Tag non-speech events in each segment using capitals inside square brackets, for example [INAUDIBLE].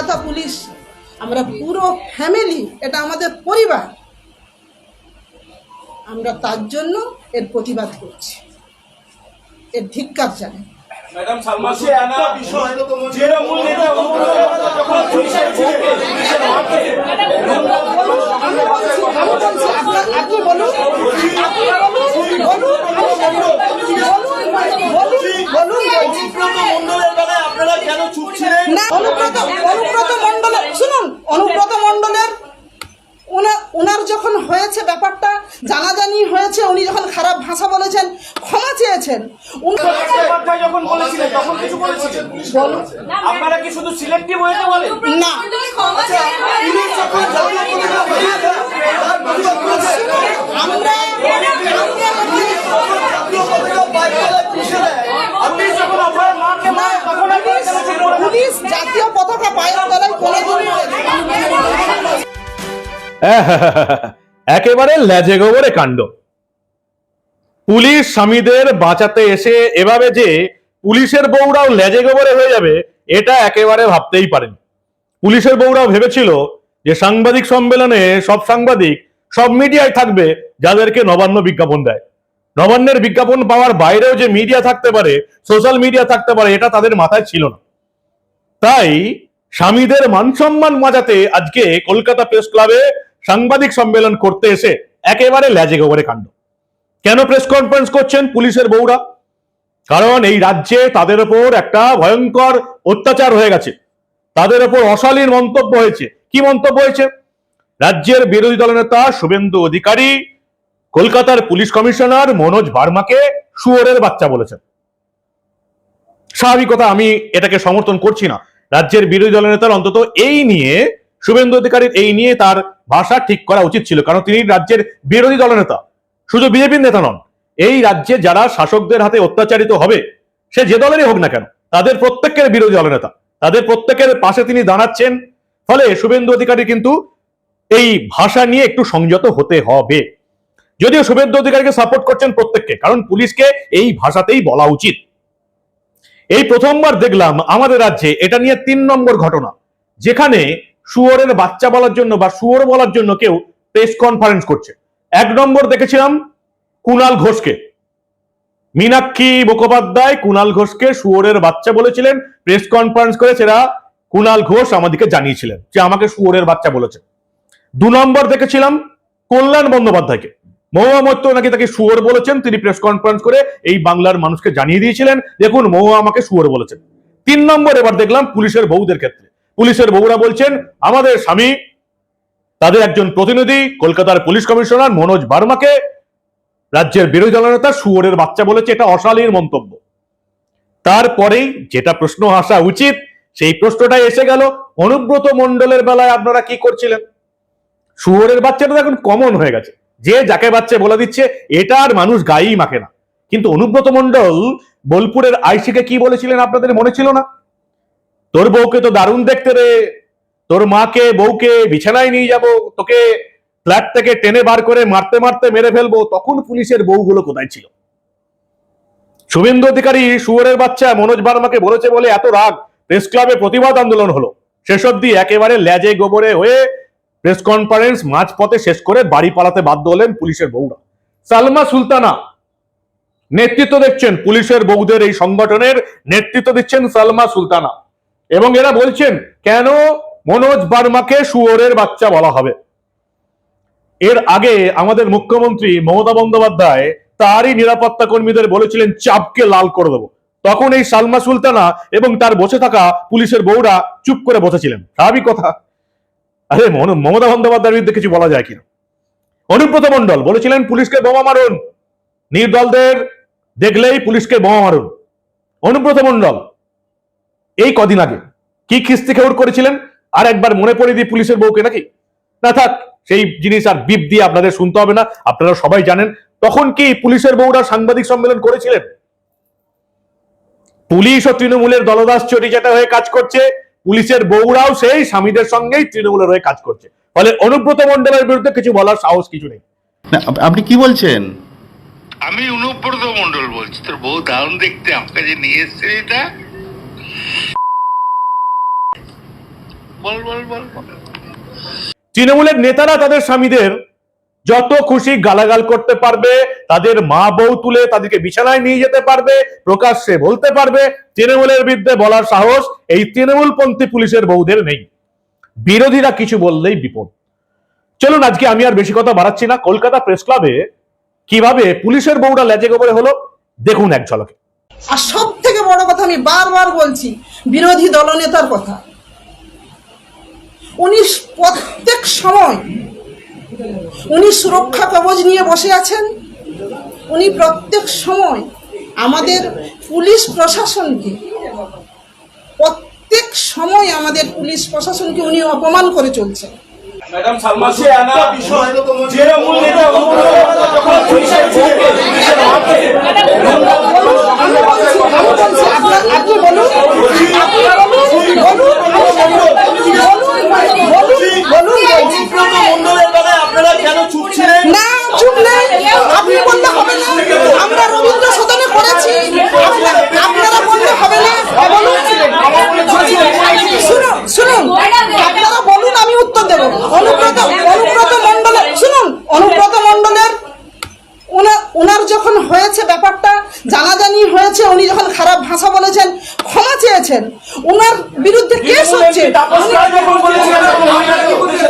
Kolkata police, আমরা পুরো family এটা আমাদের পরিবার। আমরা তার জন্য এর প্রতিবাদ করছি। এর ধিক্কার জানাই। ম্যাডাম সালমা সুলতানা তৃণমূল নেতা যখন পুলিশের আপনার- বলছি অনুব্রত মণ্ডলের আপনারা কেন চুপ ছিলেন অনুব্রত শুনুন অনুব্রত ওনার যখন হয়েছে ব্যাপারটা জানাজানি হয়েছে উনি যখন খারাপ ভাষা বলেছেন ক্ষমা চেয়েছেন। আপনারা কি শুধু সিলেক্টিভ হয়েছে বলেন না। পুলিশ জাতীয় পতাকা। আমরা? পুলিশ জাতীয় পায়ের তলায় কোনোদিনই [LAUGHS] একেবারে লেজে গোবরে কাণ্ড। পুলিশ স্বামীদের বাঁচাতে এসে এভাবে যে পুলিশের বউরাও লেজে গোবরে হয়ে যাবে, এটা একেবারে ভাবতেই পারেন। পুলিশের বউরাও ভেবেছিল যে সাংবাদিক সম্মেলনে সব সাংবাদিক, সব মিডিয়ায় থাকবে যাদেরকে নবান্ন বিজ্ঞাপন দেয়। নবান্নের বিজ্ঞাপন পাওয়ার বাইরেও যে মিডিয়া থাকতে পারে, সোশ্যাল মিডিয়া থাকতে পারে, এটা তাদের মাথায় ছিল না। তাই স্বামীদের মান সম্মান বাঁচাতে আজকে কলকাতা প্রেস ক্লাবে সাংবাদিক সম্মেলন করতে এসে একেবারে ল্যাজে গোবরে কাণ্ড। কেন প্রেস কনফারেন্স করছেন পুলিশের বউরা? কারণ এই রাজ্যে তাদের ওপর একটা ভয়ঙ্কর অত্যাচার হয়ে গেছে। তাদের ওপর অশালীন মন্তব্য হয়েছে। কি মন্তব্য হয়েছে? রাজ্যের বিরোধী দলনেতা শুভেন্দু অধিকারী কলকাতার পুলিশ কমিশনার মনোজ ভার্মাকে শুয়োরের বাচ্চা বলেছেন। স্বাভাবিকতা আমি এটাকে সমর্থন করছি না। রাজ্যের বিরোধী দলের নেতার অন্তত এই নিয়ে শুভেন্দু অধিকারীর এই নিয়ে তার ভাষা ঠিক করা উচিত ছিল, কারণ তিনি রাজ্যের বিরোধী দলনেতা শুধু বিজেপির নেতা নন, এই রাজ্যে যারা শাসকদের হাতে অত্যাচারিত হবে, সে যে দলেরই হোক না কেন, তাদের প্রত্যেকের বিরোধী দলনেতা তাদের প্রত্যেকের পাশে তিনি দাঁড়াচ্ছেন। ফলে শুভেন্দু অধিকারী কিন্তু এই ভাষা নিয়ে একটু সংযত হতে হবে। যদিও শুভেন্দু অধিকারীকে সাপোর্ট করছেন প্রত্যেককে, কারণ পুলিশকে এই ভাষাতেই বলা উচিত। এই প্রথমবার দেখলাম আমাদের রাজ্যে এটা নিয়ে তিন নম্বর ঘটনা, যেখানে শুয়োরের বাচ্চা বলার জন্য বা শুয়োর বলার জন্য কেউ প্রেস কনফারেন্স করছে। এক নম্বর দেখেছিলাম কুনাল ঘোষকে। মীনাক্ষী মুখোপাধ্যায় কুনাল ঘোষকে শুয়োরের বাচ্চা বলেছিলেন প্রেস কনফারেন্স করে সেটা কুনাল ঘোষ আমাদেরকে জানিয়েছিলেন যে আমাকে শুয়োরের বাচ্চা বলেছে। দু নম্বর দেখেছিলাম কল্যাণ বন্দ্যোপাধ্যায়কে। মহুয়া মৈত্র নাকি তাকে শুয়োর বলেছেন, তিনি প্রেস কনফারেন্স করে এই বাংলার মানুষকে জানিয়ে দিয়েছিলেন, দেখুন মহুয়া আমাকে শুয়োর বলেছেন। তিন নম্বর এবার দেখলাম পুলিশের বউদের ক্ষেত্রে। পুলিশের বউরা বলছেন, আমাদের স্বামী, তাদের একজন প্রতিনিধি, কলকাতার পুলিশ কমিশনার মনোজ বার্মাকে রাজ্যের বিরোধী দলনেতা শুয়োরের বাচ্চা বলেছে, এটা অশালীন মন্তব্য। তারপরেই যেটা প্রশ্ন আসা উচিত, সেই প্রশ্নটাই এসে গেল, অনুব্রত মন্ডলের বেলায় আপনারা কি করছিলেন? শুয়োরের বাচ্চাটা এখন কমন হয়ে গেছে, যে যাকে বাচ্চা বলে দিচ্ছে, এটা আর মানুষ গায়েই মাখে না। কিন্তু অনুব্রত মন্ডল বোলপুরের আইসিকে কি বলেছিলেন আপনাদের মনে ছিল না? তোর বউকে তো দারুণ দেখতে রে। তোর মাকে, বউকে বিছানায় নিয়ে যাব। তোকে ফ্ল্যাট থেকে টেনে বার করে মারতে মারতে মেরে ফেলব। তখন পুলিশের বউগুলো কোথায় ছিল? শুভেন্দু অধিকারী শুয়োরের বাচ্চা মনোজ বার্মাকে বলেছে বলে এত রাগ। প্রেস ক্লাবে প্রতিবাদ আন্দোলন হলো। শেষ অব্দি একেবারে ল্যাজে গোবরে হয়ে প্রেস কনফারেন্স মাঝপথে শেষ করে বাড়ি পালাতে বাধ্য হলেন পুলিশের বউরা। সালমা সুলতানা, নেতৃত্ব দেখছেন পুলিশের বউদের এই সংগঠনের নেতৃত্ব দিচ্ছেন সালমা সুলতানা। এবং এরা বলছেন, কেন মনোজ বার্মাকে শুয়োরের বাচ্চা বলা হবে? এর আগে আমাদের মুখ্যমন্ত্রী মমতা বন্দ্যোপাধ্যায় তারই নিরাপত্তা কর্মীদের বলেছিলেন, চাপকে লাল করে দেবো। তখন এই সালমা সুলতানা এবং তার বসে থাকা পুলিশের বউরা চুপ করে বসেছিলেন। স্বাভাবিক কথা। আরে মমতা বন্দ্যোপাধ্যায়ের বিরুদ্ধে কিছু বলা যায় কিনা? অনুব্রত মন্ডল বলেছিলেন, পুলিশকে বোমা মারুন। নির্দলদের দেখলেই পুলিশকে বোমা মারুন। অনুব্রত মন্ডল এই কদিন আগে কি খিস্তি খেউর করেছিলেন? আর একবার মনে পড়ে দিয়ে পুলিশের বউকে নাকি? না থাক সেই জিনিস আর বিপ দিয়ে আপনাদের শুনতে হবে না আপনারা সবাই জানেন। তখন কি পুলিশের বউরা সাংবাদিক সম্মেলন করেছিলেন? পুলিশ ও তৃণমূলের দলদাস চটি যেটা হয়ে কাজ করছে পুলিশের বউরাও সেই স্বামীদের সঙ্গেই তৃণমূলের হয়ে কাজ করছে। ফলে অনুব্রত মন্ডলের বিরুদ্ধে কিছু বলার সাহস কিছু নেই। আপনি কি বলছেন? আমি অনুব্রত মন্ডল বলছি তোর বউ দারুণ দেখতে আমাকে যে নিয়ে এসছে এটা? তৃণমূলের নেতারা তাদের স্বামীদের যত খুশি গালাগাল করতে পারবে, তাদের মা বউ তুলে তাদেরকে বিছানায় নিয়ে যেতে পারবে, প্রকাশ্যে বলতে পারবে, তৃণমূলের বিরুদ্ধে বলার সাহস এই তৃণমূলপন্থী পুলিশের বউদের নেই। বিরোধীরা কিছু বললেই বিপদ। চলুন, আজকে আমি আর বেশি কথা বাড়াচ্ছি না। কলকাতা প্রেস ক্লাবে কীভাবে পুলিশের বউরা লেজে গোবরে হলো, দেখুন এক ঝলকে। আর সব থেকে বড় কথা আমি বারবার বলছি, বিরোধী দলনেতার কথা। উনি প্রত্যেক সময় উনি সুরক্ষা কবচ নিয়ে বসে আছেন। উনি প্রত্যেক সময় আমাদের পুলিশ প্রশাসনকে, প্রত্যেক সময় আমাদের পুলিশ প্রশাসনকে উনি অপমান করে চলছেন। ম্যাডাম সালমা নেতা যখন পুলিশের পুলিশের আপনি বলুন আপনি বলুন আপনারা কেন চুপ ছিলেন না চুপ নেই আপনি বললে হবে না আমরা রবীন্দ্র সদনে করেছি আপনারা বললে হবে না শুনুন শুনুন বলুন আমি উত্তর দেবো। অনুব্রত অনুব্রত মন্ডলের শুনুন অনুব্রত মন্ডলের উনার ওনার যখন হয়েছে ব্যাপারটা জানাজানি হয়েছে উনি যখন খারাপ ভাষা বলেছেন ক্ষমা চেয়েছেন ওনার বিরুদ্ধে কেস হচ্ছে।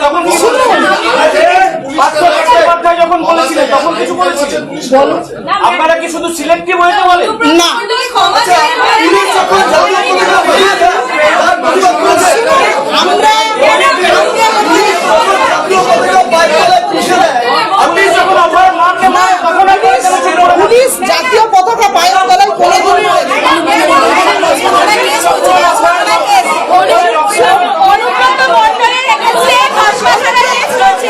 যখন বলেছিলেন তখন কিছু বলেছিলেন? আপনারা কি শুধু সিলেক্টিভ হয়েছে বলেন? না। জাতীয় পতাকা আমরা আপনি যখন আপনার মাকে মারে তখন আপনারা কেন চুপ করে থাকেন? পুলিশ জাতীয় পতাকা পায়ের তলায় কোনোদিনই অনুব্রত মণ্ডলের এগেন্সে হাসপাতালে কেস চলছে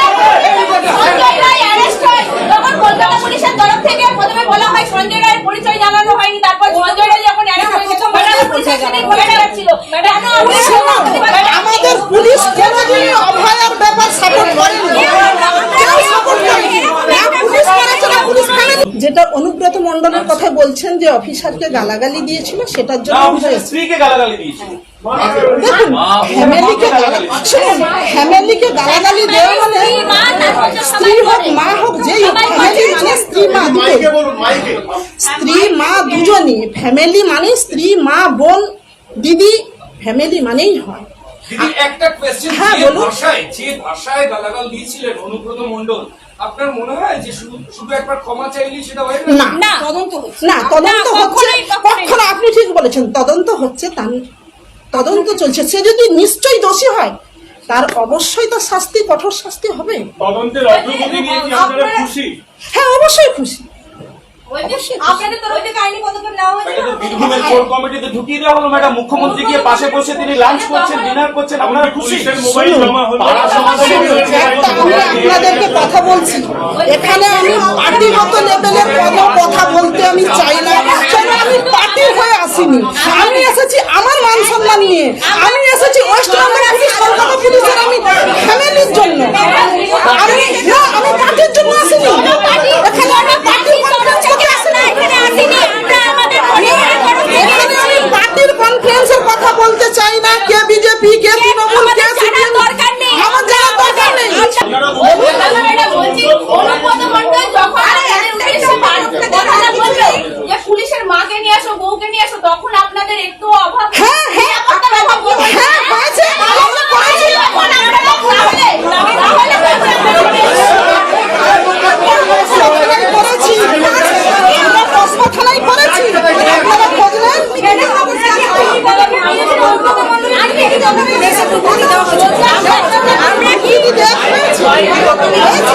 সঞ্জয় রায় arrest হয়, তখন কলকাতা পুলিশের তরফ থেকে প্রথমে বলা হয় সঞ্জয় রায়ের পরিচয় জানানো হয়নি তারপর সঞ্জয় রায় যখন arrest হয়েছে তখন কলকাতা পুলিশের সাথে ঘুরে বেড়াচ্ছিল কেন আপনারা আমাদের পুলিশ কোনোদিনই অভয়ার ব্যাপার সাপোর্ট করেনি কেউ সাপোর্ট করেনি না পুলিশ করেছে না পুলিশ করেনি যেটা অনুব্রত মণ্ডলের কথা বলছেন যে অফিসারকে গালাগালি দিয়েছিল সেটার জন্য স্ত্রীকে গালাগালি দিয়েছিল ফ্যামিলিকে গালাগালি দেওয়া মানে স্ত্রী হোক মা হোক যেই ফ্যামিলি মানে স্ত্রী মা স্ত্রী মা দুজনই ফ্যামিলি মানে স্ত্রী মা বোন দিদি ফ্যামিলি মানেই হয় একটা কোয়েশ্চেন হ্যাঁ, বলুন। ভাষায় যে ভাষায় গালাগাল দিয়েছিলেন অনুব্রত মণ্ডল আপনার মনে হয় যে শুধু একবার ক্ষমা চাইলেই সেটা হয় না। না তদন্ত হচ্ছে না তদন্ত হচ্ছে। কখনো আপনি ঠিক বলেছেন তদন্ত হচ্ছে তার তদন্ত চলছে। সে যদি নিশ্চয়ই দোষী হয় তার অবশ্যই তার শাস্তি কঠোর শাস্তি হবে। তদন্তের অগ্রগতি নিয়ে কি আপনারা খুশি? হ্যাঁ অবশ্যই খুশি। ঢুকিয়ে দেওয়া হলো ম্যাডাম। মুখ্যমন্ত্রী গিয়ে পাশে বসে তিনি লাঞ্চ করছেন ডিনার করছেন আপনারা খুশি? মোবাইল জমা হলো একটা আমি আপনাদেরকে কথা বলছি। এখানে আমি পার্টিগত লেভেলের কোনো কথা বলতে আমি চাই না। কেন? আমি পার্টির হয়ে আসিনি। আমি এসেছি আমার মান সম্মান নিয়ে। আমি এসেছি ওয়েস্ট বেঙ্গল পুলিশ কলকাতা পুলিশের আমি ফ্যামিলির জন্য। আমি না আমি পার্টির জন্য আসিনি। এখানে আমি পার্টির কনফারেন্স করতে আসিনি এখানে আসিনি আমরা আমাদের পরিবারের তরফ থেকে এখানে আমি পার্টির কনফারেন্সের কথা বলতে চাই না। কে বিজেপি কে তৃণমূল কে আমাদের জানার সিপিএম দরকার নেই আমার জানার দরকার নেই দাদা ম্যাডাম বলছি অনুব্রত মণ্ডল যখন আপনাদের উদ্দেশ্যে কথাটা বলল যে পুলিশের মাকে নিয়ে আসো বউকে নিয়ে আসো তখন আপনাদের একটু অভাব হ্যাঁ, হ্যাঁ, নিরাপত্তার অভাব বোধ হয়েছে। হ্যাঁ, হয়েছে। আমরা করেছি। তখন আপনারা তাহলে তাহলে থানায় করেছি আমরা কসবা থানায় করেছি আপনারা খোঁজ নেন আমরা কি দেখেছি হ্যাঁ নিয়েছি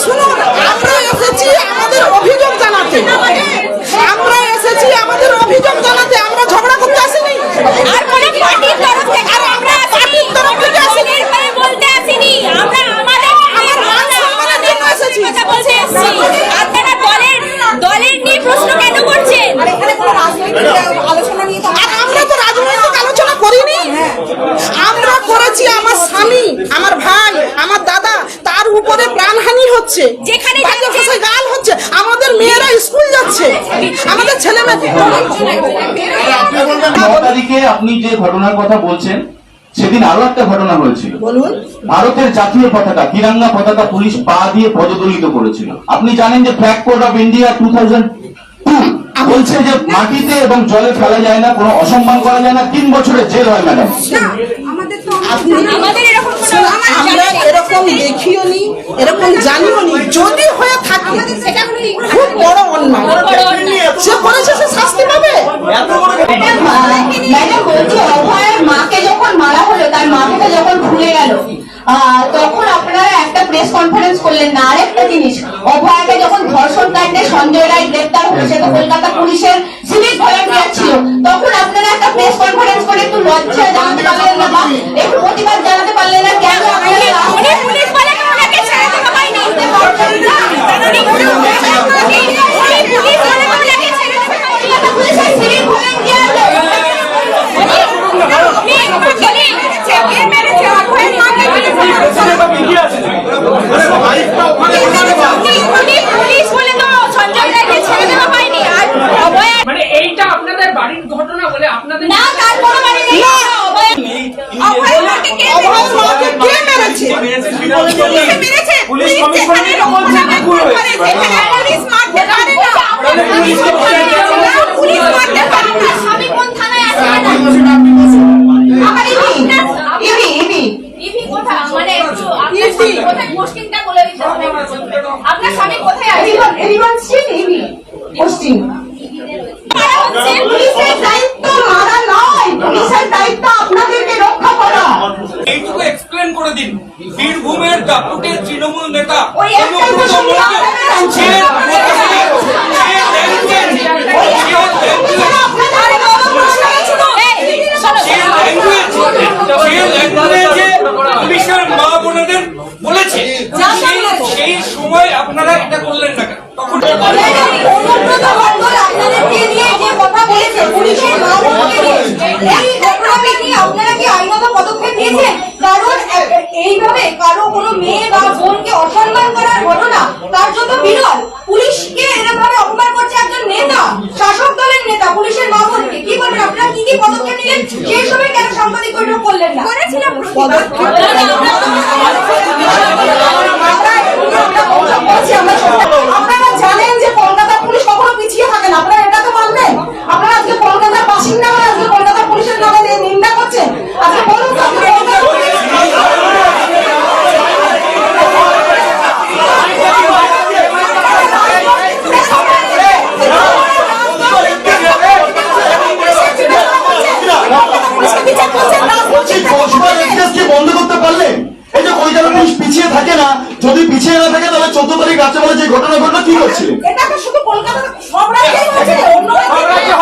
শুনুন ওনার নামে তো কেস চলছে আমাদের আমাদের হচ্ছে যেখানে গাল হচ্ছে। আমাদের মেয়েরা স্কুল যাচ্ছে। আমাদের ছেলে মেয়ে তারিখে আপনি যে ঘটনার কথা বলছেন সেদিন আরও একটা ঘটনা হয়েছিল। ভারতের জাতীয় পতাকা তিরঙ্গা পতাকা পুলিশ পা দিয়ে পদদলিত করেছিল। আপনি জানেন যে flag code of India too বলছে যে মাটিতে এবং জলে ফেলা যায় না কোনো অসম্মান করা যায় না তিন বছরের জেল হয় ম্যাডাম আমার। এরকম দেখিও নি এরকম জানিও নি যদি হয়ে থাকে। খুব বড় অন্যায়। সে করেছে সে শাস্তি পাবে। ম্যাডাম বলছি অভয়ের মাকে যখন মারা হলো তার মাকে যখন ভুলে গেল তখন আপনারা প্রেস কনফারেন্স করলেন না। আরেকটা জিনিস অভয়াকে যখন ধর্ষণ কাণ্ডে সঞ্জয় রায় গ্রেপ্তার হয়েছে তো কলকাতা পুলিশের সিভিক ভলান্টিয়ার ছিল। তখন আপনারা একটা প্রেস কনফারেন্স করে একটু লজ্জা জানাতে পারলেন না বা একটু প্রতিবাদ জানাতে পারলেন না কেন আপনারা উনি পুলিশ বলে ওনাকে ছেড়ে দেওয়া হয়নি। উনি পুলিশ বলে ওনাকে ছেড়ে দেওয়া হয়নি। কলকাতা পুলিশের সিভিক ভলান্টিয়ার মানে এইটা আপনাদের বাড়ির ঘটনা বলে আপনাদের না তার কোনো মানে নেই অভয় অভয় মাকে কে অভয় মাকে কে মেরেছে পুলিশে মেরেছে পুলিশ পুলিশ কমিশনার যেখানে তো বলছে লোকজনকে কুকুর খুন হয়েছে। করে, সেখানে পুলিশ মারতে পারে না। তাহলে পুলিশ তো বলে যে না, পুলিশ মারতে পারে না। স্বামী কোন থানায় আছে জানেন? আমার ইভি ইভি ইভি ইভি কোথায়? মানে একটু আপনার স্বামী কোথায় পোস্টিংটা বলে দিতে হবে আপনার স্বামী কোথায় আছে এভরিওয়ান এভরিওয়ান স্ট্রিট ইভি পোস্টিং মারা হচ্ছে পুলিশের দায়িত্ব মারা নয় পুলিশের দায়িত্ব আপনাদেরকে রক্ষা করা এইটুকু এক্সপ্লেন করে দিন বীরভূমের দাপুটের তৃণমূল নেতা ওই একটাই অনুব্রত প্রশ্ন মণ্ডল, আপনারা যে আরে বাবা, প্রশ্ন ছিল। এই, শোনো, যে ল্যাঙ্গুয়েজ যে ল্যাঙ্গুয়েজে পুলিশের মা বোনেদের বলেছে সেই- সময় আপনারা এটা করলেন না তখন এইভাবে কারও কোনো মেয়ে বা বোনকে অসম্মান করার ঘটনা তার জন্য বিরল। পুলিশকে এরকম ভাবে অপমান করছে একজন নেতা শাসক দলের নেতা পুলিশের মা বোনকে। কি করবেন আপনারা কি কি পদক্ষেপ নিলেন? সেই সময় কেন সাংবাদিক বৈঠক করলেন না? করেছিলাম পদক্ষেপ আপনারা জানেন যে কলকাতা পুলিশ কখনো পিছিয়ে থাকে না আপনারা এটা তো মানবেন আপনারা আজকে কলকাতার বাসিন্দা হয়ে আজকে কলকাতা পুলিশের নামে নি- নিন্দা করছেন আজকে বলুন তো আজকে কলকাতা পুলিশ- বলছি কসবার এক্সপ্রেসকে বন্ধ করতে পারলেন এই যে কলকাতা পুলিশ পিছিয়ে থাকে না যদি পিছিয়ে না থাকে তাহলে চোদ্দ তারিখ রাত্রেবেলা যে ঘটনা ঘটলো কি করছিলেন এটা তো শুধু কলকাতা সব রাজ্যেই হচ্ছে অন্য রাজ্যে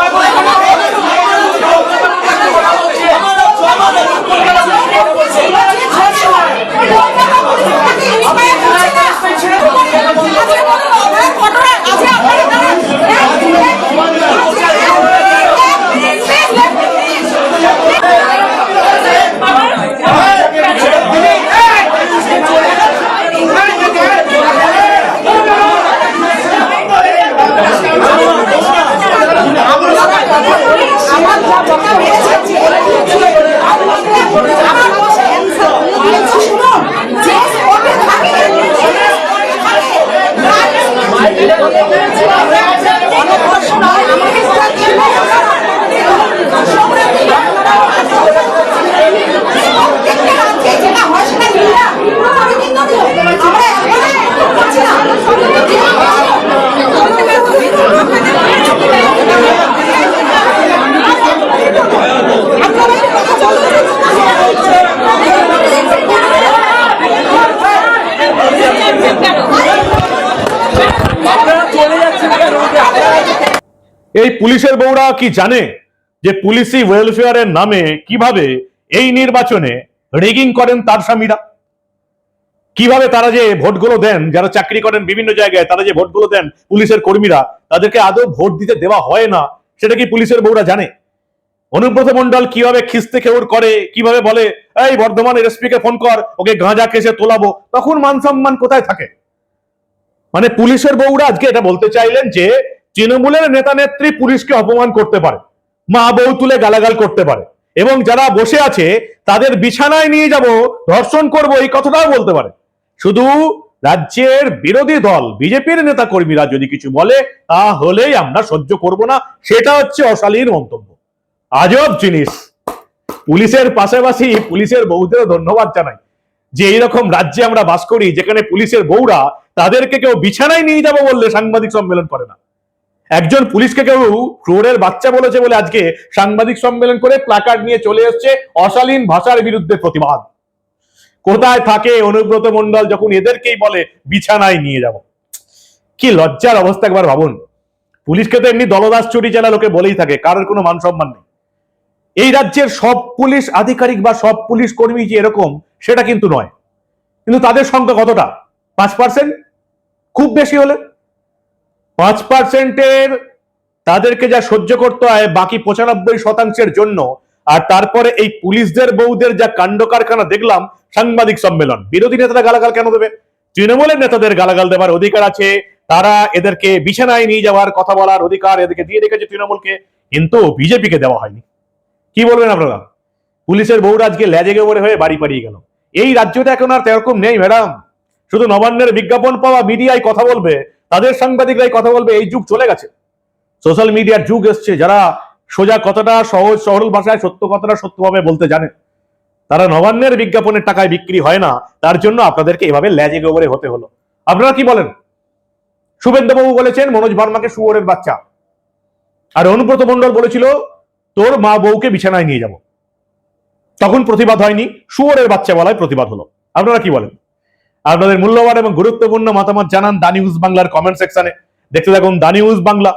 আমার কথা মেরেছে আমার শুনুন যে স্পটে থাকে অনেক প্রশ্ন আমাকে ছিল প্রত্যেকটা রাজ্যে যেটা হয় সেটা নিন্দা আমি নিন্দা দিও আমরা একবারে করছি না আপনারা এই পুলিশের বউরা কি জানে যে পুলিশি ওয়েলফেয়ারের নামে কীভাবে এই নির্বাচনে রেগিং করেন তার স্বামীরা? কীভাবে তারা যে ভোটগুলো দেন, যারা চাকরি করেন বিভিন্ন জায়গায়, তারা যে ভোটগুলো দেন পুলিশের কর্মীরা, তাদেরকে আদৌ ভোট দিতে দেওয়া হয় না, সেটা কি পুলিশের বউরা জানে? অনুব্রত মন্ডল কীভাবে খিস্তে খেউর করে, কীভাবে বলে, এই বর্ধমান এসপি কে ফোন কর, ওকে গাঁজা কেসে তোলাবো। তখন মান সম্মান কোথায় থাকে? মানে পুলিশের বউরা আজকে এটা বলতে চাইলেন যে তৃণমূলের নেতা নেত্রী পুলিশকে অপমান করতে পারে, মা বউ তুলে গালাগাল করতে পারে, এবং যারা বসে আছে তাদের বিছানায় নিয়ে যাব, ধর্ষণ করব, এই কথাটাও বলতে পারে। শুধু রাজ্যের বিরোধী দল, বিজেপির নেতা কর্মীরা যদি কিছু বলে, তাহলেই আমরা সহ্য করব না, সেটা হচ্ছে অশালীন মন্তব্য। আজব জিনিস। পুলিশের পাশাপাশি পুলিশের বউদেরও ধন্যবাদ জানাই। যে এইরকম রাজ্যে আমরা বাস করি, যেখানে পুলিশের বউরা তাদেরকে কেউ বিছানায় নিয়ে যাব বললে সাংবাদিক সম্মেলন করে না। একজন পুলিশকে কেউ ক্রোড়ের বাচ্চা বলেছে বলে আজকে সাংবাদিক সম্মেলন করে প্লাকার্ড নিয়ে চলে এসছে অশালীন ভাষার বিরুদ্ধে প্রতিবাদ। কোথায় থাকে অনুব্রত মন্ডল যখন এদেরকেই বলে, বিছানায় নিয়ে যাব। কি লজ্জার অবস্থা একবার ভাবুন। পুলিশকে তো এমনি দলদাস চুরি চালা লোকে বলেই থাকে, কারোর কোনো মান সম্মান নেই। এই রাজ্যের সব পুলিশ আধিকারিক বা সব পুলিশ কর্মী যে এরকম, সেটা কিন্তু নয়। কিন্তু তাদের সংখ্যা কতটা? পাঁচ পার্সেন্ট খুব বেশি হলে? পাঁচ পার্সেন্টের তাদেরকে যা সহ্য করতে হয়, বাকি পঁচানব্বই শতাংশের জন্য। আর তারপরে এই পুলিশদের, বউদের যা কাণ্ড কারখানা দেখলাম, সাংবাদিক সম্মেলন। বিরোধী নেতারা গালাগাল কেন দেবে? তৃণমূলের নেতাদের গালাগাল দেওয়ার অধিকার আছে। তারা এদেরকে বিছানায় নিয়ে যাওয়ার কথা বলার অধিকার এদেরকে দিয়ে রেখেছে তৃণমূলকে। কিন্তু বিজেপিকে দেওয়া হয়নি। কি বলবেন আপনারা? পুলিশের বউরা আজকে লেজে গেবরে হয়ে বাড়ি পাড়িয়ে গেল। এই রাজ্যটা এখন আর তেরকম নেই, ম্যাডাম। শুধু নবান্নের বিজ্ঞাপন পাওয়া মিডিয়ায় কথা বলবে তাদের সাংবাদিকরাই কথা বলবে, এই যুগ চলে গেছে। সোশ্যাল মিডিয়ার যুগ এসছে, যারা সোজা কথাটা সহজ, সরল ভাষায় সত্য কথাটা সত্যভাবে বলতে জানে। তারা নবান্নের বিজ্ঞাপনের টাকায় বিক্রি হয় না, তার জন্য আপনাদেরকে এভাবে ল্যাজে গোবরে হতে হলো। আপনারা কি বলেন? শুভেন্দুবাবু বলেছেন, মনোজ ভার্মাকে শুয়োরের বাচ্চা। আর অনুব্রত মন্ডল বলেছিল, তোর মা বউকে বিছানায় নিয়ে যাব। তখন প্রতিবাদ হয়নি, শুয়োরের বাচ্চা বলায় প্রতিবাদ হলো। আপনারা কি বলেন? আপনাদের মূল্যবান এবং গুরুত্বপূর্ণ মতামত জানান দা নিউজ বাংলার কমেন্ট সেকশনে দেখতে থাকুন দা নিউজ বাংলা।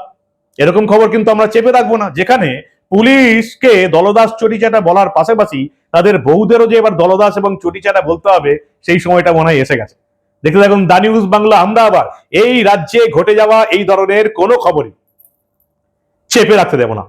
এরকম খবর কিন্তু আমরা চেপে রাখব না। যেখানে পুলিশকে দলদাস চটিচাটা বলার পাশাপাশি তাদের বউদেরও যে এবার দলদাস এবং চটিচাটা বলতে হবে, সেই সময়টা মনে হয় এসে গেছে। দেখতে থাকুন দা নিউজ বাংলা। আমরা আবার এই রাজ্যে ঘটে যাওয়া এই ধরনের কোনো খবরই চেপে রাখতে দেব না।